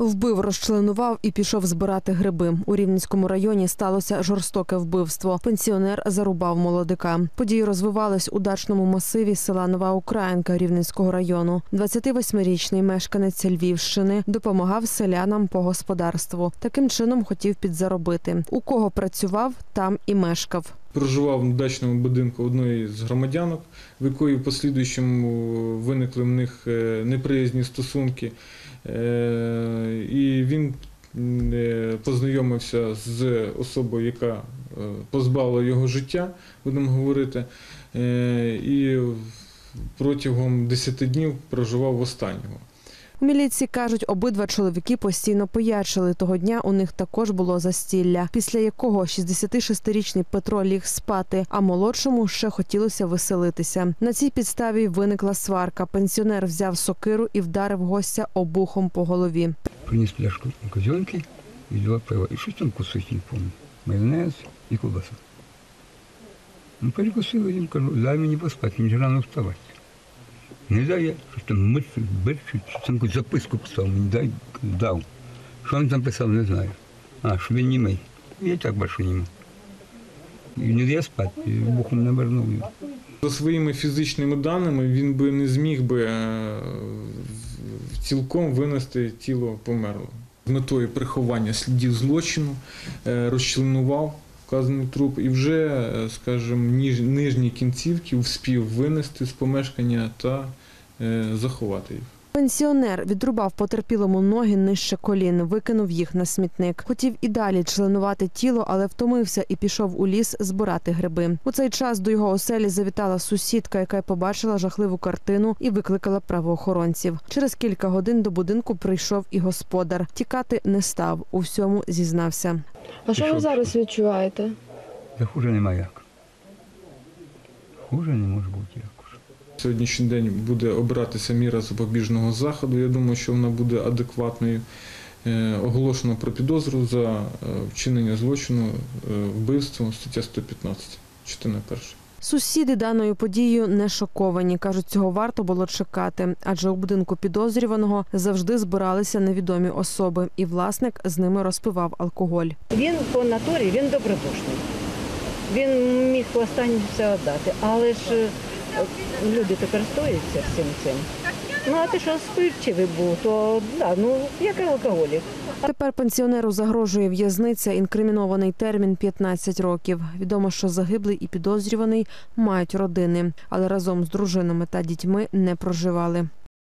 Вбив, розчленував і пішов збирати гриби. У Рівненському районі сталося жорстоке вбивство. Пенсіонер зарубав молодика. Події розвивались у дачному масиві села Нова Українка Рівненського району. 28-річний мешканець Львівщини допомагав селянам по господарству. Таким чином хотів підзаробити. У кого працював, там і мешкав. Проживав в дачному будинку одної з громадянок, в якої в послідуючому виникли в них е, неприязні стосунки. Е, І він е, познайомився з особою, яка е, позбавила його життя, будемо говорити, е, і протягом 10 днів проживав в останнього. У міліції кажуть, обидва чоловіки постійно поярчили. Того дня у них також було застілля, після якого 66-річний Петро ліг спати, а молодшому ще хотілося веселитися. На цій підставі виникла сварка. Пенсіонер взяв сокиру і вдарив гостя обухом по голові. Приніс пляшку козьонки і два пива. І щось там кусить, не пам'ятаю. Майонез і колбаса. Ну, перекусили, їм кажу, дай мені поспати, мені рано вставати. Не дай я, щось там берчить, що там якусь записку писав, мені дай, дав. Що він там писав, не знаю. А, що він німий. Я так більше німий. І не я спати, і бухом навернув. За своїми фізичними даними він би не зміг би е, цілком винести тіло померлого. З метою приховання слідів злочину е, розчленував вказаний труп і вже, е, скажімо, ніж, нижні кінцівки вспів винести з помешкання та е, заховати їх. Пенсіонер відрубав потерпілому ноги нижче колін, викинув їх на смітник. Хотів і далі членувати тіло, але втомився і пішов у ліс збирати гриби. У цей час до його оселі завітала сусідка, яка побачила жахливу картину і викликала правоохоронців. Через кілька годин до будинку прийшов і господар. Тікати не став. У всьому зізнався. А що ви Пішов. зараз відчуваєте? Та хуже нема як. Хуже не може бути як. Сьогоднішній день буде обиратися міра запобіжного заходу. Я думаю, що вона буде адекватною. Е, Оголошено про підозру за е, вчинення злочину е, вбивством стаття 115, частина перша. Сусіди даною подією не шоковані. кажуть, цього варто було чекати, адже у будинку підозрюваного завжди збиралися невідомі особи, і власник з ними розпивав алкоголь. Він по натурі він добродушний. Він міг останнє все віддати, але ж е, люди то користуються всім цим. Ну а ти що спивчивий був, то да, ну як алкоголік. Тепер пенсіонеру загрожує в'язниця, інкримінований термін 15 років. Відомо, що загиблий і підозрюваний мають родини, але разом з дружинами та дітьми не проживали.